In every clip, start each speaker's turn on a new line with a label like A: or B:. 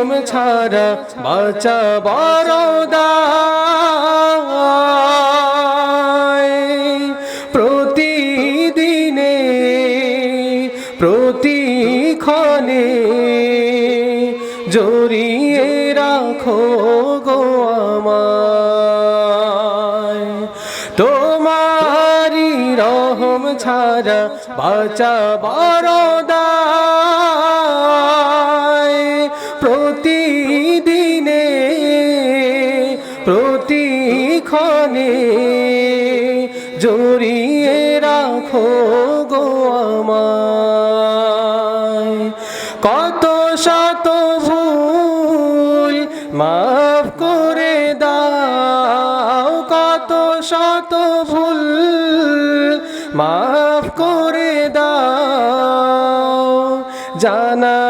A: রহম ছাড়া বাঁচা বরদায় প্রতিদিনে, প্রতিক্ষণে জড়িয়ে রাখো গো আমায়। তোমারি রহম ছাড়া বাঁচা বরদায় প্রতিক্ষণে জড়িয়ে রাখো গো আমায়। কত শত ভুল মাফ করে দাও, কত শত ভুল মাফ করে দাও। জানা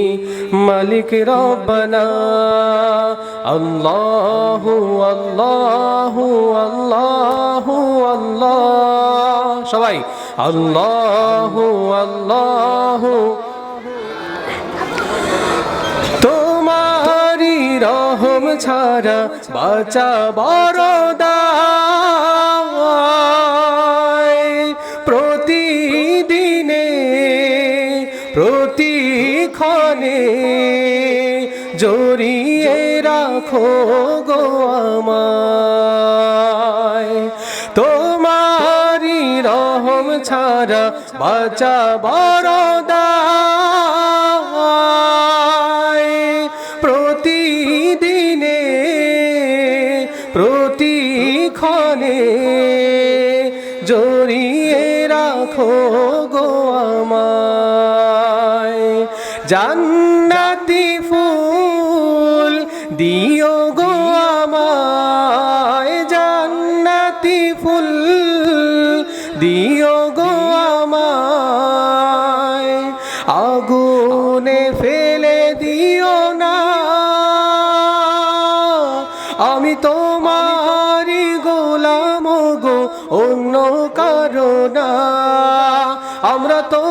A: মালিক রব্বানা। আল্লাহু আল্লাহু আল্লাহু আল্লাহ। সবাই, আল্লাহু আল্লাহু। তোমারি রহম ছাড়া বাঁচা বরদায় প্রতিদিনে প্রতিক্ষণে জড়িয়ে রাখো গো আমায়। তোমারি রহম ছাড়া বাঁচা বরদায় প্রতিদিনে, প্রতিক্ষণে জড়িয়ে রাখো গো আমায়। জান্নাতি দিও গো আমায় জান্নাতি ফুল, দিও গো আমায় আগুনে ফেলে দিও না। আমি তোমারি গোলাম গো, অন্য কারণা আমরা তোমারি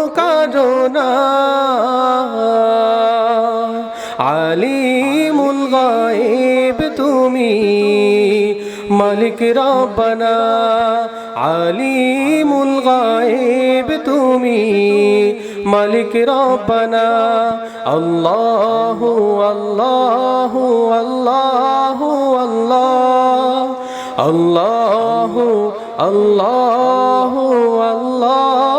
A: আলিমুল গায়েব তুমি? মালিক রব্বানা, আলিমুল গায়েব তুমি। মালিক রব্বানা আল্লাহু আল্লাহু আল্লাহু। আল্লাহ, আল্লাহু আল্লাহু।